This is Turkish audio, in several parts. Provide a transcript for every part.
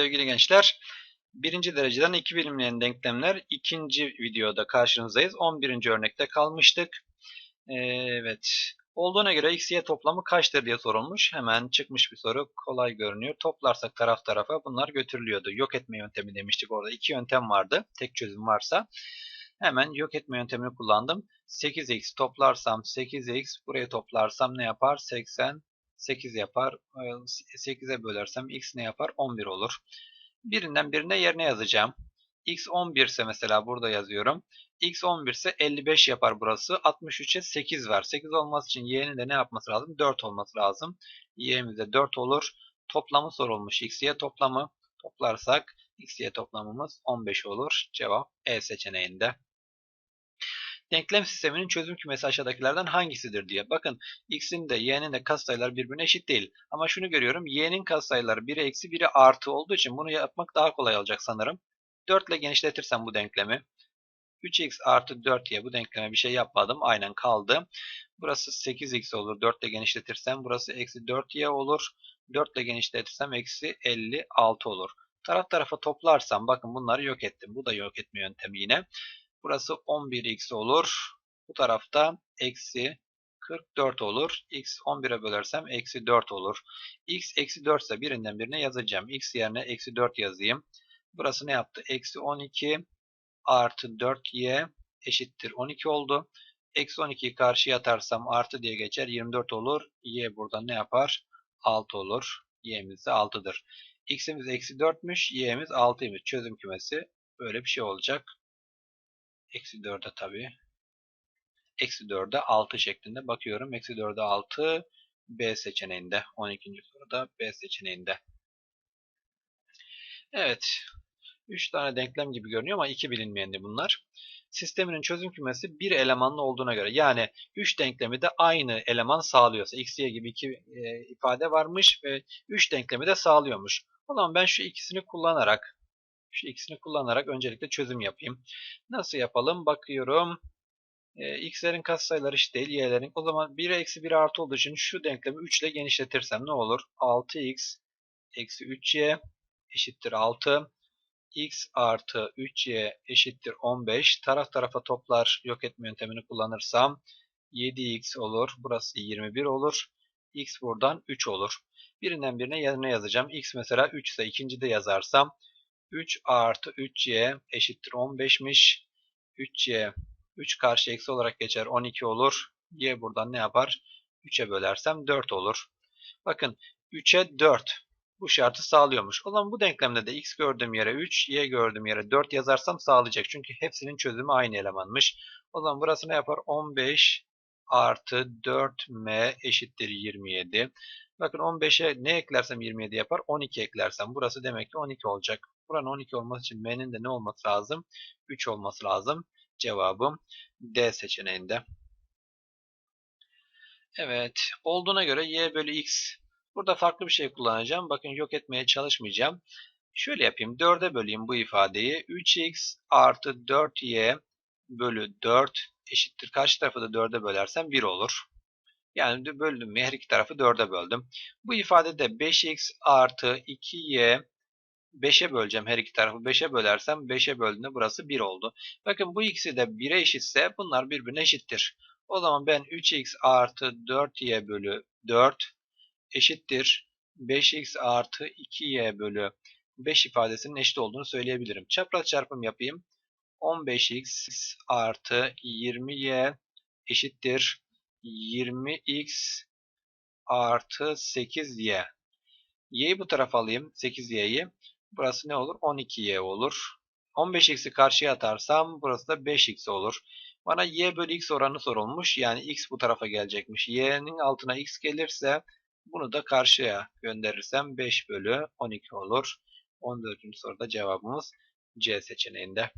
Sevgili gençler, birinci dereceden iki bilinmeyen denklemler ikinci videoda karşınızdayız. 11. örnekte kalmıştık. Evet, olduğuna göre x, y toplamı kaçtır diye sorulmuş. Hemen çıkmış bir soru, kolay görünüyor. Toplarsak taraf tarafa bunlar götürülüyordu. Yok etme yöntemi demiştik orada. iki yöntem vardı, tek çözüm varsa. Hemen yok etme yöntemini kullandım. 8x toplarsam 8x, buraya toplarsam ne yapar? 80 8 yapar. 8'e ee, bölersem x ne yapar? 11 olur. Birinden birine yerine yazacağım. x 11 ise mesela burada yazıyorum. x 11 ise 55 yapar burası. 63'e 8 var. 8 olması için y'nin de ne yapması lazım? 4 olması lazım. y'miz de 4 olur. Toplamı sorulmuş. x y toplamı toplarsak x y toplamımız 15 olur. Cevap E seçeneğinde. Denklem sisteminin çözüm kümesi aşağıdakilerden hangisidir diye. Bakın x'in de y'nin de katsayıları birbirine eşit değil. Ama şunu görüyorum. y'nin katsayıları 1'e eksi 1'e artı olduğu için bunu yapmak daha kolay olacak sanırım. 4 ile genişletirsem bu denklemi 3x artı 4y bu denkleme bir şey yapmadım. Aynen kaldı. Burası 8x olur. 4 ile genişletirsem burası eksi 4y olur. 4 ile genişletirsem eksi 56 olur. Taraf tarafa toplarsam bakın bunları yok ettim. Bu da yok etme yöntemi yine. Burası 11x olur. Bu tarafta eksi 44 olur. x 11'e bölersem eksi 4 olur. x eksi 4 ise birinden birine yazacağım. x yerine eksi 4 yazayım. Burası ne yaptı? Eksi 12 artı 4y eşittir 12 oldu. Eksi 12'yi karşıya atarsam artı diye geçer. 24 olur. y buradan ne yapar? 6 olur. y'miz de 6'dır. x'imiz eksi 4'müş. y'miz 6'ymış. Çözüm kümesi böyle bir şey olacak. Eksi 4'e tabii. Eksi 4'e 6 şeklinde bakıyorum. Eksi 4'e 6 B seçeneğinde. 12. soruda B seçeneğinde. Evet. 3 tane denklem gibi görünüyor ama 2 bilinmeyenli bunlar. Sisteminin çözüm kümesi bir elemanlı olduğuna göre yani 3 denklemi de aynı eleman sağlıyorsa x, y gibi iki e, ifade varmış ve 3 denklemi de sağlıyormuş. O zaman ben şu ikisini kullanarak şu ikisini kullanarak öncelikle çözüm yapayım. Nasıl yapalım? Bakıyorum. E, x'lerin katsayıları eşit değil. y'lerin. O zaman 1 eksi 1 artı olduğu için şu denklemi 3 ile genişletirsem ne olur? 6x eksi 3y eşittir 6. x artı 3y eşittir 15. Taraf tarafa toplar yok etme yöntemini kullanırsam 7x olur. Burası 21 olur. x buradan 3 olur. Birinden birine yerine yazacağım. x mesela 3 ise ikinci de yazarsam 3 artı 3y eşittir 15'miş. 3y 3 karşı eksi olarak geçer 12 olur. y buradan ne yapar? 3'e bölersem 4 olur. Bakın 3'e 4 bu şartı sağlıyormuş. O zaman bu denklemde de x gördüğüm yere 3, y gördüğüm yere 4 yazarsam sağlayacak. Çünkü hepsinin çözümü aynı elemanmış. O zaman burası ne yapar? 15 artı 4m eşittir 27. Bakın 15'e ne eklersem 27 yapar? 12 eklersem burası demek ki 12 olacak. Buranın 12 olması için m'nin de ne olması lazım? 3 olması lazım. Cevabım D seçeneğinde. Evet. Olduğuna göre y bölü x. Burada farklı bir şey kullanacağım. Bakın yok etmeye çalışmayacağım. Şöyle yapayım. 4'e böleyim bu ifadeyi. 3x artı 4y bölü 4 eşittir. Karşı tarafı da 4'e bölersem 1 olur. Yani böldüm her iki tarafı 4'e böldüm. Bu ifadede 5x artı 2y 5'e böleceğim her iki tarafı 5'e bölersem 5'e böldüğünde burası 1 oldu. Bakın bu ikisi de 1'e eşitse bunlar birbirine eşittir. O zaman ben 3x artı 4y bölü 4 eşittir 5x artı 2y bölü 5 ifadesinin eşit olduğunu söyleyebilirim. Çapraz çarpım yapayım. 15x artı 20y eşittir 20x artı 8y. y'yi bu tarafa alayım 8y'yi. Burası ne olur? 12y olur. 15x'i karşıya atarsam burası da 5x olur. Bana y bölü x oranı sorulmuş. Yani x bu tarafa gelecekmiş. y'nin altına x gelirse bunu da karşıya gönderirsem 5 bölü 12 olur. 14. soruda cevabımız C seçeneğinde.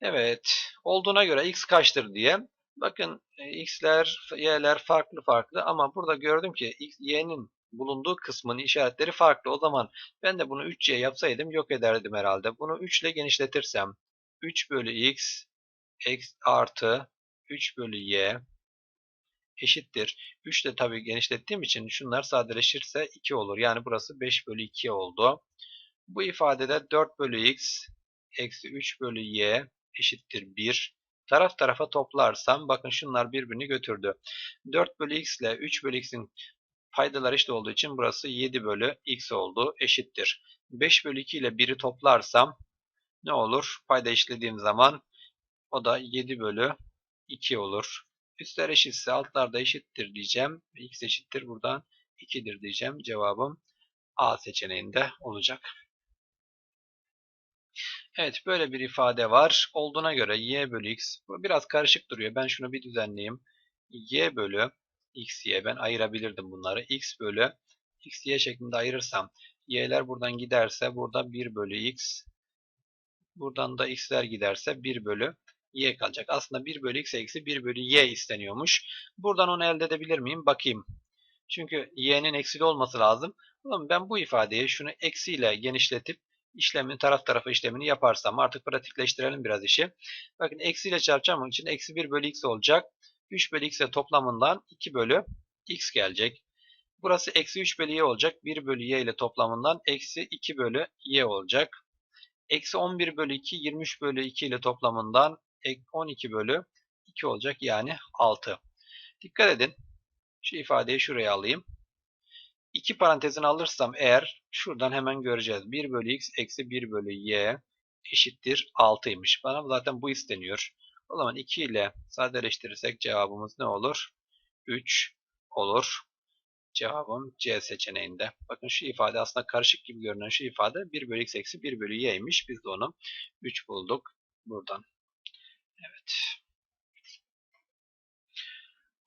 Evet. Olduğuna göre x kaçtır diye. Bakın x'ler, y'ler farklı farklı ama burada gördüm ki y'nin bulunduğu kısmın işaretleri farklı. O zaman ben de bunu 3y yapsaydım yok ederdim herhalde. Bunu 3 ile genişletirsem 3 bölü x, x artı 3 bölü y eşittir. 3 de tabii genişlettiğim için şunlar sadeleşirse 2 olur. Yani burası 5 bölü 2 oldu. Bu ifadede 4 bölü x eksi 3 bölü y eşittir 1. Taraf tarafa toplarsam bakın şunlar birbirini götürdü. 4 bölü x ile 3 bölü x'in paydalar eşit olduğu için burası 7 bölü x oldu. Eşittir. 5 bölü 2 ile 1'i toplarsam ne olur? Payda eşitlediğim zaman o da 7 bölü 2 olur. Üstler eşitse altlar da eşittir diyeceğim. X eşittir buradan 2'dir diyeceğim. Cevabım A seçeneğinde olacak. Evet böyle bir ifade var. Olduğuna göre y bölü x bu biraz karışık duruyor. Ben şunu bir düzenleyeyim. y bölü x y ben ayırabilirdim bunları. x bölü x y şeklinde ayırırsam y'ler buradan giderse burada 1 bölü x buradan da x'ler giderse 1 bölü y kalacak. Aslında 1 bölü x eksi 1 bölü y isteniyormuş. Buradan onu elde edebilir miyim? Bakayım. Çünkü y'nin eksili olması lazım. Oğlum ben bu ifadeyi şunu eksiyle genişletip işlemin taraf tarafa işlemini yaparsam artık pratikleştirelim biraz işi. Bakın eksiyle çarpacağım için eksi 1 bölü x olacak. 3 bölü x'e toplamından 2 bölü x gelecek. Burası eksi 3 bölü y olacak. 1 bölü y ile toplamından eksi 2 bölü y olacak. Eksi 11 bölü 2 23 bölü 2 ile toplamından 12 bölü 2 olacak. Yani 6. Dikkat edin. Şu ifadeyi şuraya alayım. 2 parantezini alırsam eğer şuradan hemen göreceğiz. 1 bölü x eksi 1 bölü y eşittir 6'ymış. Bana zaten bu isteniyor. O zaman 2 ile sadeleştirirsek cevabımız ne olur? 3 olur. Cevabım C seçeneğinde. Bakın şu ifade aslında karışık gibi görünen şu ifade 1 bölü x eksi 1 bölü y'ymiş. Biz de onu 3 bulduk buradan. Evet.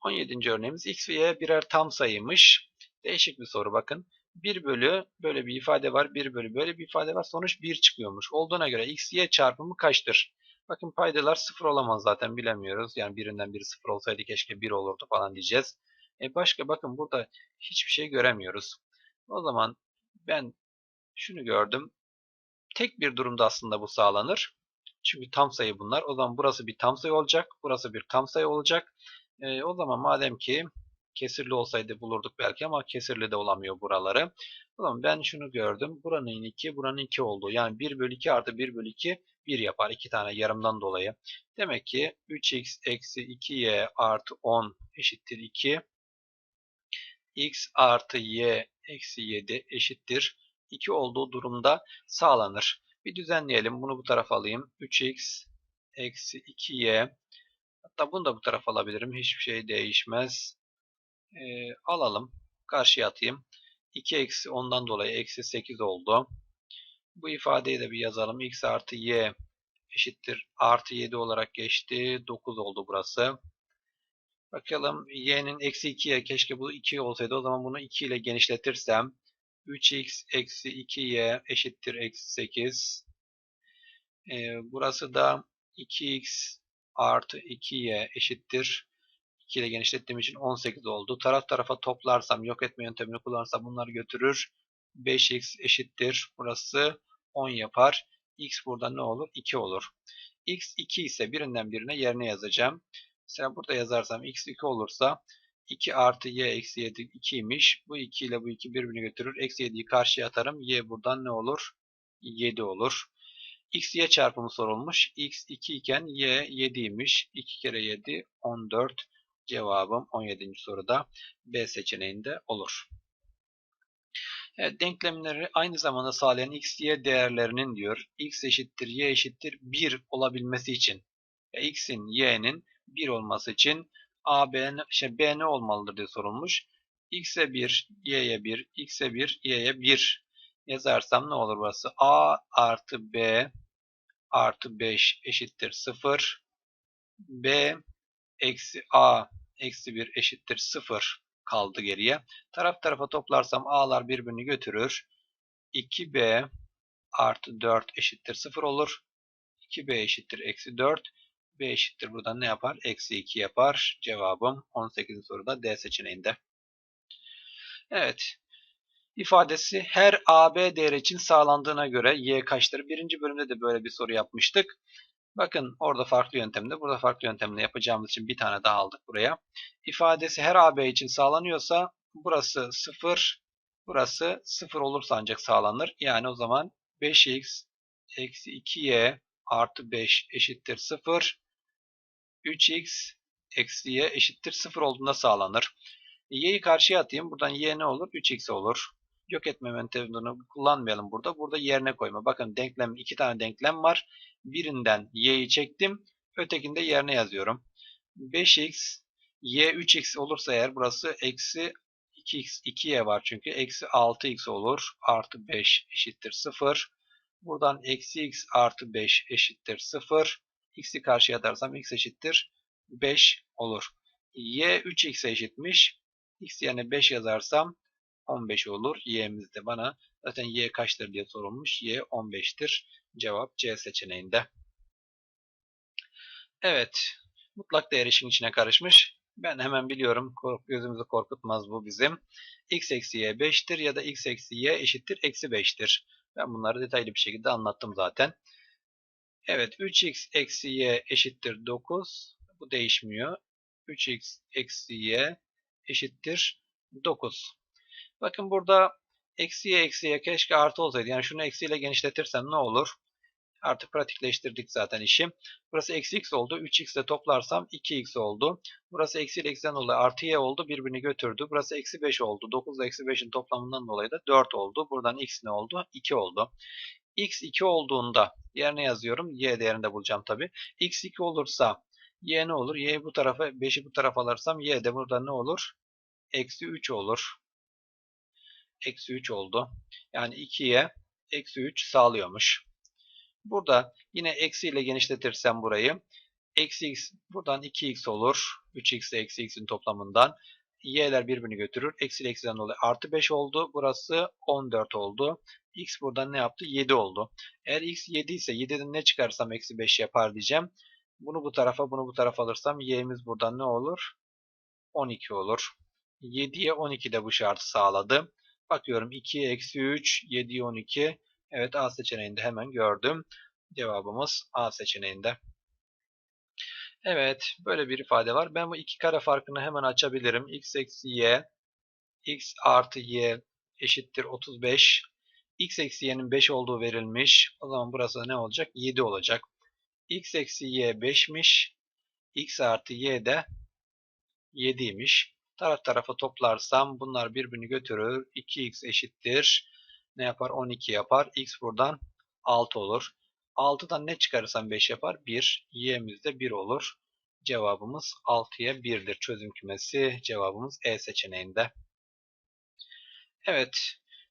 17. örneğimiz x ve y birer tam sayıymış. Değişik bir soru bakın. 1 bölü böyle bir ifade var. 1 bölü böyle bir ifade var. Sonuç 1 çıkıyormuş. Olduğuna göre x, y çarpımı kaçtır? Bakın paydalar 0 olamaz zaten bilemiyoruz. Yani birinden biri 0 olsaydı keşke 1 olurdu falan diyeceğiz. E başka bakın burada hiçbir şey göremiyoruz. O zaman ben şunu gördüm. Tek bir durumda aslında bu sağlanır. Çünkü tam sayı bunlar. O zaman burası bir tam sayı olacak. Burası bir tam sayı olacak. E, o zaman madem ki kesirli olsaydı bulurduk belki ama kesirli de olamıyor buraları. O ben şunu gördüm. Buranın 2, buranın 2 olduğu. Yani 1 bölü 2 artı 1 bölü 2 1 yapar. 2 tane yarımdan dolayı. Demek ki 3x eksi 2y artı 10 eşittir 2. x artı y eksi 7 eşittir 2 olduğu durumda sağlanır. Bir düzenleyelim. Bunu bu tarafa alayım. 3x eksi 2y Hatta bunu da bu tarafa alabilirim. Hiçbir şey değişmez. Ee, alalım. Karşıya atayım. 2 eksi 10'dan dolayı eksi 8 oldu. Bu ifadeyi de bir yazalım. x artı y eşittir. Artı 7 olarak geçti. 9 oldu burası. Bakalım y'nin eksi 2'ye keşke bu 2 olsaydı. O zaman bunu 2 ile genişletirsem 3x eksi 2y eşittir eksi 8. Ee, burası da 2x artı 2y eşittir. 2 ile genişlettiğim için 18 oldu. Taraf tarafa toplarsam yok etme yöntemini kullanırsam bunları götürür. 5x eşittir. Burası 10 yapar. x burada ne olur? 2 olur. x 2 ise birinden birine yerine yazacağım. Mesela burada yazarsam x 2 olursa 2 artı y eksi 7 2'ymiş. Bu 2 ile bu 2 birbirini götürür. Eksi 7'yi karşıya atarım. y buradan ne olur? 7 olur. x y çarpımı sorulmuş. x 2 iken y 7 imiş. 2 kere 7 14. Cevabım 17. soruda B seçeneğinde olur. Evet, denklemleri aynı zamanda sağlayan x, y değerlerinin diyor x eşittir y eşittir 1 olabilmesi için x'in y'nin 1 olması için a, b, şey, b ne olmalıdır diye sorulmuş. x'e 1, y'ye 1, x'e 1, y'ye 1 yazarsam ne olur burası? a artı b artı 5 eşittir 0. b eksi a eksi 1 eşittir 0 kaldı geriye. Taraf tarafa toplarsam a'lar birbirini götürür. 2b artı 4 eşittir 0 olur. 2b eşittir eksi 4. b eşittir buradan ne yapar? Eksi 2 yapar. Cevabım 18. soruda D seçeneğinde. Evet. İfadesi her AB değeri için sağlandığına göre y kaçtır? Birinci bölümde de böyle bir soru yapmıştık. Bakın orada farklı yöntemde, burada farklı yöntemle yapacağımız için bir tane daha aldık buraya. İfadesi her AB için sağlanıyorsa burası 0, burası 0 olursa ancak sağlanır. Yani o zaman 5x eksi 2y artı 5 eşittir 0. 3x eksi y eşittir 0 olduğunda sağlanır. Y'yi karşıya atayım. Buradan y ne olur? 3x olur. Yok etme metodunu kullanmayalım burada. Burada yerine koyma. Bakın denklem iki tane denklem var. Birinden y'yi çektim. Ötekinde yerine yazıyorum. 5x y 3x olursa eğer burası eksi 2x 2y var çünkü. Eksi 6x olur. Artı 5 eşittir 0. Buradan eksi x artı 5 eşittir 0. x'i karşıya atarsam x eşittir 5 olur. y 3x'e eşitmiş. x yerine 5 yazarsam 15 olur. Y'miz de bana zaten y kaçtır diye sorulmuş. Y 15'tir. Cevap C seçeneğinde. Evet. Mutlak değer işin içine karışmış. Ben hemen biliyorum. Kork, gözümüzü korkutmaz bu bizim. x eksi y 5'tir ya da x eksi y eşittir eksi 5'tir. Ben bunları detaylı bir şekilde anlattım zaten. Evet 3x eksi y eşittir 9. Bu değişmiyor. 3x eksi y eşittir 9. Bakın burada eksiye eksiye keşke artı olsaydı. Yani şunu eksiyle genişletirsem ne olur? Artık pratikleştirdik zaten işi. Burası eksi x oldu. 3x ile toplarsam 2x oldu. Burası eksi ile eksiden dolayı artı y oldu. Birbirini götürdü. Burası eksi 5 oldu. 9 ile eksi 5'in toplamından dolayı da 4 oldu. Buradan x ne oldu? 2 oldu. x 2 olduğunda yerine yazıyorum. y değerinde bulacağım tabi. x 2 olursa y ne olur? y'yi bu tarafa 5'i bu tarafa alırsam y de burada ne olur? Eksi 3 olur. Eksi 3 oldu. Yani 2'ye eksi 3 sağlıyormuş. Burada yine eksi ile genişletirsem burayı. Eksi x buradan 2x olur. 3x ile eksi x'in toplamından. Y'ler birbirini götürür. Eksi ile eksiden dolayı artı 5 oldu. Burası 14 oldu. X buradan ne yaptı? 7 oldu. Eğer x 7 ise 7'den ne çıkarsam eksi 5 yapar diyeceğim. Bunu bu tarafa bunu bu tarafa alırsam y'miz buradan ne olur? 12 olur. 7'ye 12 de bu şartı sağladı. Bakıyorum 2'ye eksi 3, 7'ye 12. Evet A seçeneğinde hemen gördüm. Cevabımız A seçeneğinde. Evet böyle bir ifade var. Ben bu iki kare farkını hemen açabilirim. x eksi y, x artı y eşittir 35. x eksi y'nin 5 olduğu verilmiş. O zaman burası ne olacak? 7 olacak. x eksi y 5'miş. x artı y de 7'ymiş. Taraf tarafa toplarsam bunlar birbirini götürür. 2x eşittir. Ne yapar? 12 yapar. x buradan 6 olur. 6'dan ne çıkarırsam 5 yapar? 1. y'miz de 1 olur. Cevabımız 6'ya 1'dir. Çözüm kümesi cevabımız E seçeneğinde. Evet.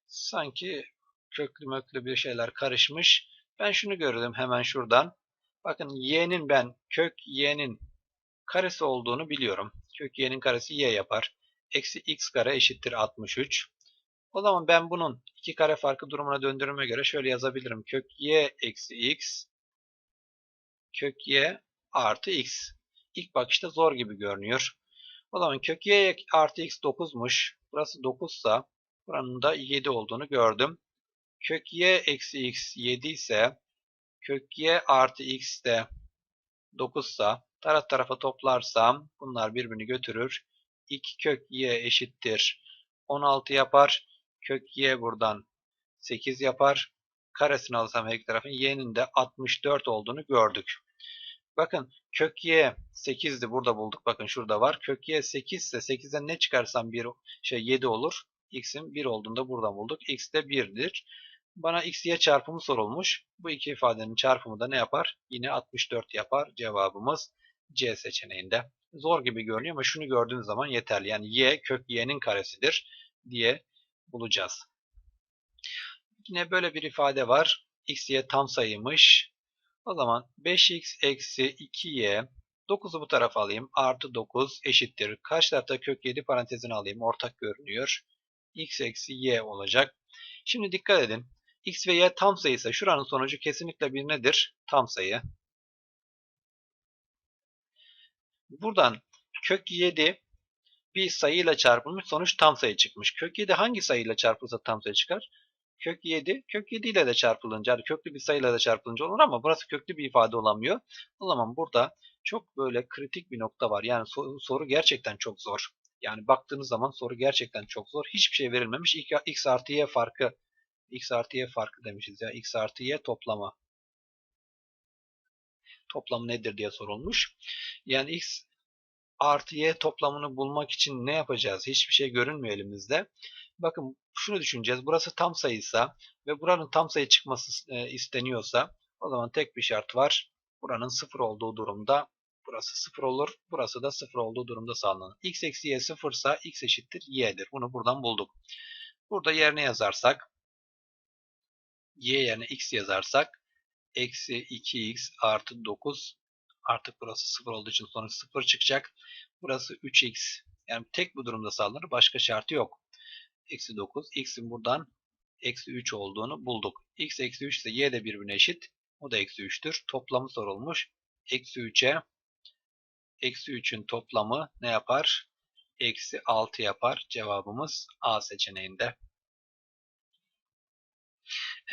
Sanki köklü möklü bir şeyler karışmış. Ben şunu gördüm hemen şuradan. Bakın y'nin ben kök y'nin karesi olduğunu biliyorum. Kök y'nin karesi y yapar. Eksi x kare eşittir 63. O zaman ben bunun iki kare farkı durumuna döndürüme göre şöyle yazabilirim. Kök y eksi x kök y artı x. İlk bakışta zor gibi görünüyor. O zaman kök y artı x 9'muş. Burası 9 ise buranın da 7 olduğunu gördüm. Kök y eksi x 7 ise kök y artı x de 9 ise taraf tarafa toplarsam bunlar birbirini götürür. 2 kök y eşittir 16 yapar. Kök y buradan 8 yapar. Karesini alırsam her iki tarafın y'nin de 64 olduğunu gördük. Bakın kök y 8'di burada bulduk. Bakın şurada var. Kök y 8 ise 8'den ne çıkarsam 1 şey 7 olur. x'in 1 olduğunda buradan bulduk. x de 1'dir. Bana x y çarpımı sorulmuş. Bu iki ifadenin çarpımı da ne yapar? Yine 64 yapar. Cevabımız C seçeneğinde. Zor gibi görünüyor ama şunu gördüğünüz zaman yeterli. Yani y kök y'nin karesidir diye bulacağız. Yine böyle bir ifade var. x y tam sayıymış. O zaman 5x eksi 2y 9'u bu tarafa alayım. Artı 9 eşittir. Kaç tarafta kök 7 parantezini alayım. Ortak görünüyor. x eksi y olacak. Şimdi dikkat edin. x ve y tam sayıysa şuranın sonucu kesinlikle bir nedir? Tam sayı. Buradan kök 7 bir sayıyla çarpılmış sonuç tam sayı çıkmış. Kök 7 hangi sayıyla çarpılırsa tam sayı çıkar? kök 7. Kök 7 ile de çarpılınca, yani köklü bir sayıyla da çarpılınca olur ama burası köklü bir ifade olamıyor. O zaman burada çok böyle kritik bir nokta var. Yani soru, soru gerçekten çok zor. Yani baktığınız zaman soru gerçekten çok zor. Hiçbir şey verilmemiş. X artı Y farkı x artı y farkı demişiz ya. x artı y toplamı. Toplam nedir diye sorulmuş. Yani x artı y toplamını bulmak için ne yapacağız? Hiçbir şey görünmüyor elimizde. Bakın şunu düşüneceğiz. Burası tam sayıysa ve buranın tam sayı çıkması e, isteniyorsa o zaman tek bir şart var. Buranın sıfır olduğu durumda burası sıfır olur. Burası da sıfır olduğu durumda sağlanır. x eksi y sıfırsa x eşittir y'dir. Bunu buradan bulduk. Burada yerine yazarsak y yerine x yazarsak eksi 2x artı 9 artık burası 0 olduğu için sonuç 0 çıkacak. Burası 3x. Yani tek bu durumda sağlanır. Başka şartı yok. Eksi 9. X'in buradan eksi 3 olduğunu bulduk. X eksi 3 ise y de birbirine eşit. O da eksi 3'tür. Toplamı sorulmuş. Eksi 3'e eksi 3'ün toplamı ne yapar? Eksi 6 yapar. Cevabımız A seçeneğinde.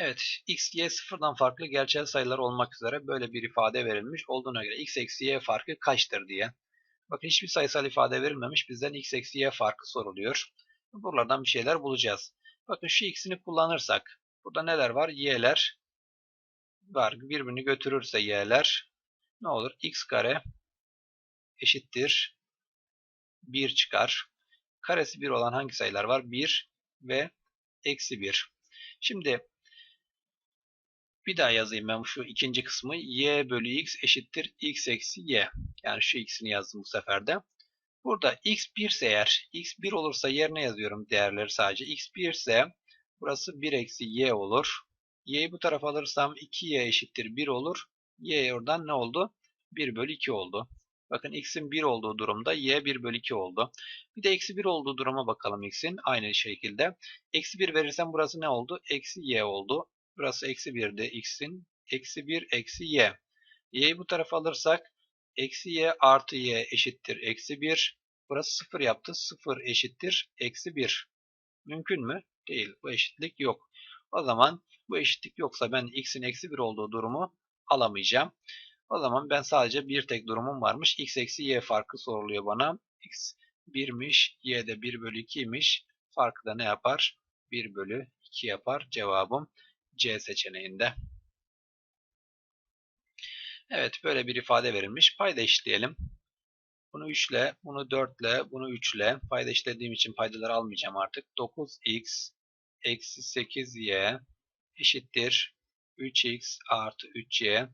Evet, x, y sıfırdan farklı gerçel sayılar olmak üzere böyle bir ifade verilmiş olduğuna göre x eksi y farkı kaçtır diye. Bakın hiçbir sayısal ifade verilmemiş. Bizden x eksi y farkı soruluyor. Buralardan bir şeyler bulacağız. Bakın şu x'ini kullanırsak burada neler var? y'ler var. Birbirini götürürse y'ler ne olur? x kare eşittir 1 çıkar. Karesi 1 olan hangi sayılar var? 1 ve eksi 1. Şimdi bir daha yazayım ben şu ikinci kısmı. y bölü x eşittir x eksi y. Yani şu x'ini yazdım bu sefer de. Burada x 1 ise eğer x 1 olursa yerine yazıyorum değerleri sadece. x 1 ise burası 1 eksi y olur. y'yi bu tarafa alırsam 2y eşittir 1 olur. y oradan ne oldu? 1 bölü 2 oldu. Bakın x'in 1 olduğu durumda y 1 bölü 2 oldu. Bir de eksi 1 olduğu duruma bakalım x'in. Aynı şekilde. Eksi 1 verirsem burası ne oldu? Eksi y oldu. Burası eksi 1'de x'in. Eksi 1 eksi y. y'yi bu tarafa alırsak eksi y artı y eşittir eksi 1. Burası 0 yaptı. 0 eşittir eksi 1. Mümkün mü? Değil. Bu eşitlik yok. O zaman bu eşitlik yoksa ben x'in eksi 1 olduğu durumu alamayacağım. O zaman ben sadece bir tek durumum varmış. x eksi y farkı soruluyor bana. x 1'miş. y de 1 bölü 2'ymiş. Farkı da ne yapar? 1 bölü 2 yapar. Cevabım C seçeneğinde. Evet böyle bir ifade verilmiş. Payda eşitleyelim. Bunu 3 ile, bunu 4 ile, bunu 3 ile. Payda eşitlediğim için paydaları almayacağım artık. 9x eksi 8y eşittir 3x artı 3y.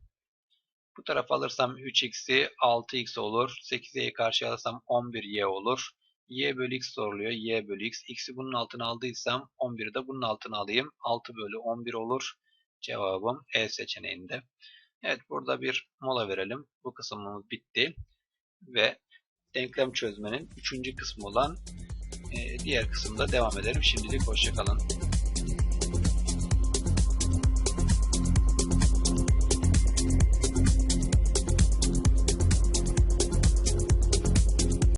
Bu tarafa alırsam 3x'i 6x olur. 8y'yi karşıya alırsam 11y olur. Y bölü x soruluyor. y bölü x. x'i bunun altına aldıysam 11'i de bunun altına alayım. 6 bölü 11 olur. Cevabım E seçeneğinde. Evet burada bir mola verelim. Bu kısmımız bitti. Ve denklem çözmenin 3. kısmı olan e, diğer kısımda devam edelim. Şimdilik hoşçakalın.